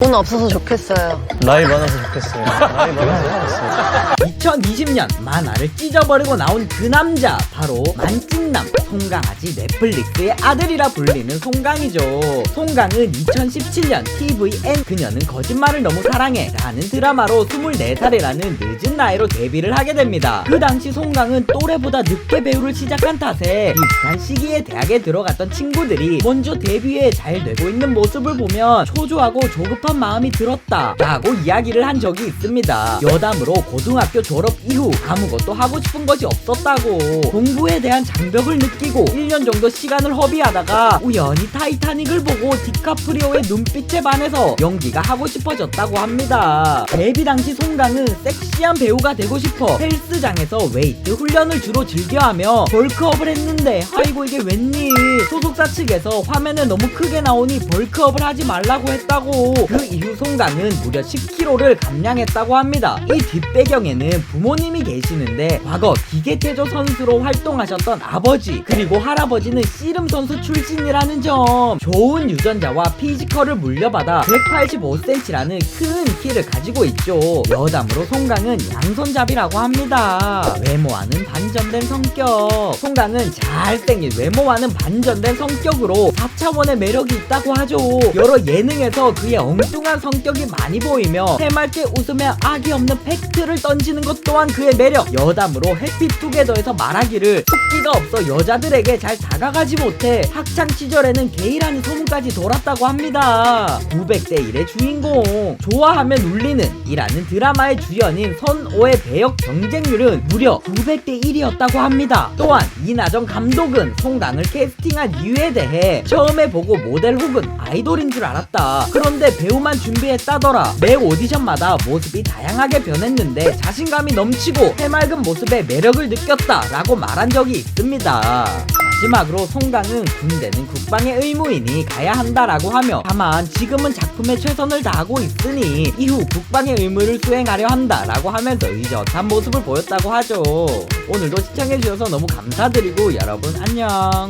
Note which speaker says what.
Speaker 1: 돈 없어서 좋겠어요.
Speaker 2: 나이 많아서 좋겠어요. 나이 많아서 좋겠어요.
Speaker 3: 2020년 만화를 찢어버리고 나온 그 남자 바로 만찢남 송강아지 넷플릭스의 아들이라 불리는 송강이죠 송강은 2017년 TVN 그녀는 거짓말을 너무 사랑해 라는 드라마로 24살이라는 늦은 나이로 데뷔를 하게 됩니다 그 당시 송강은 또래보다 늦게 배우를 시작한 탓에 비슷한 시기에 대학에 들어갔던 친구들이 먼저 데뷔에 잘 되고 있는 모습을 보면 초조하고 조급한 마음이 들었다 라고 이야기를 한 적이 있습니다. 여담으로 고등학교 졸업 이후 아무것도 하고 싶은 것이 없었다고 공부에 대한 장벽을 느끼고 1년 정도 시간을 허비하다가 우연히 타이타닉을 보고 디카프리오의 눈빛에 반해서 연기가 하고 싶어졌다고 합니다. 데뷔 당시 송강은 섹시한 배우가 되고 싶어 헬스장에서 웨이트 훈련을 주로 즐겨하며 벌크업을 했는데 아이고 이게 웬일. 소속사 측에서 화면에 너무 크게 나오니 벌크업을 하지 말라고 했다고. 그 이후 송강은 무려 10kg를 감량했다고 합니다. 이 뒷배경에는 부모님이 계시는데 과거 기계체조 선수로 활동하셨던 아버지 그리고 할아버지는 씨름 선수 출신이라는 점. 좋은 유전자와 피지컬을 물려받아 185cm라는 큰 키를 가지고 있죠. 여담으로 송강은 양손잡이라고 합니다. 외모와는 반전된 성격. 송강은 잘생긴 외모와는 반전된 성격으로 4차원의 매력이 있다고 하죠. 여러 예능에서 그의 엉 뚱한 성격이 많이 보이며 해맑게 웃으며 악이 없는 팩트를 던지는 것 또한 그의 매력. 여담으로 해피투게더에서 말하기를 숫기가 없어 여자들에게 잘 다가가지 못해. 학창 시절에는 게이라는 소문까지 돌았다고 합니다. 900대 1의 주인공. 좋아하면 울리는. 이라는 드라마의 주연인 선오의 배역 경쟁률은 무려 900대 1이었다고 합니다. 또한 이나정 감독은 송강을 캐스팅한 이유에 대해 처음에 보고 모델 혹은 아이돌인 줄 알았다. 그런데 배우만 준비했다더라. 매 오디션마다 모습이 다양하게 변했는데 자신감이 넘치고 해맑은 모습에 매력을 느꼈다 라고 말한 적이 있습니다. 마지막으로 송강은 군대는 국방의 의무이니 가야 한다라고 하며 다만 지금은 작품에 최선을 다하고 있으니 이후 국방의 의무를 수행하려 한다라고 하면서 의젓한 모습을 보였다고 하죠. 오늘도 시청해주셔서 너무 감사드리고 여러분 안녕